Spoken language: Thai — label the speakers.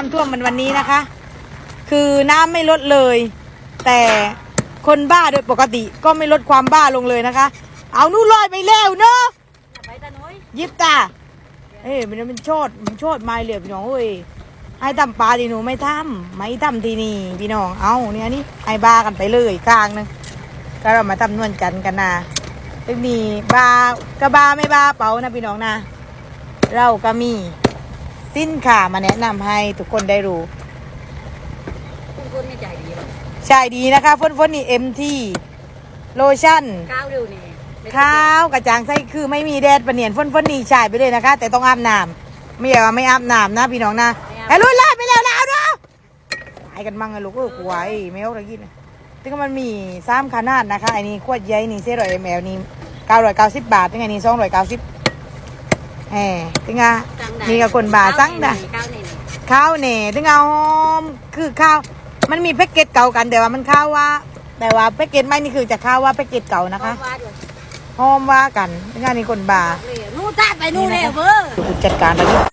Speaker 1: น้ำท่วมมันวันนี้นะคะ คือน้ำไม่ลดเลย แต่คนบ้าโดยปกติก็ไม่ลดความบ้าลงเลยนะคะ เอานู่นลอยไปแล้วเนอะ
Speaker 2: ไปตาน้อย
Speaker 1: ยิบตาเอ้ยมันมันโชดมันโชดไม้เหลือบพี่น้องเอ้ยให้ทำปลาที่หนูไม่ทำไม่ทำที่นี่พี่น้องเอาเนี่ยนี่ให้บากันไปเลยกลางหนึงก็เรามาทำนวลจันทร์กันนะซึ่งมีบากระบาไม่บาเป๋านะพี่น้องนะเราก็มี สินค้ามาแนะนำให้ทุกคนได้รู้
Speaker 2: คุณคนนี่ใจดีหรอ
Speaker 1: ใช่ดีนะคะฝนฝนนี่เอ็มทีโลชั่น
Speaker 2: ก้าวเร็วนี่
Speaker 1: ข้าวกระจ่างใส่คือไม่มีแดดปะเนียนฝนฝนนี่ใช่ไปเลยนะคะ แต่ต้องอาบน้ำไม่อยากว่าไม่อาบน้ำนะพี่น้องนะไอ้รุ่นไล่ไปแล้วนะเอาเนาะตายกันมั่งไอ้ลูกเออกลัวไอ้แมวตะกี้นะถึงมันมีสามขนาดนะคะไอ้นี่ขวดใหญ่นี่เส้นร้อยแมวนี่เก้าร้อยเก้าสิบบาทถึงไอ้นี่สองร้อยเก้าสิบแหมถึงอะมี กับคนบาสั่งได้
Speaker 2: ก้าวนี่
Speaker 1: ข้าวเนี่ยถึงเอาหอมคือข้าวมันมีแพ็กเกจเก่ากันแต่ว่ามันข้าวว่า แต่ว่าแพ็กเกจไม่นี่คือจะข้าวว่าแพ็กเกจเก่านะคะ
Speaker 2: ว่าด้วย
Speaker 1: หอมว่ากันถึงอันนี้คนบา
Speaker 2: นู่นตาไปนู่นเลยเบอร์
Speaker 1: จัดการไปดิ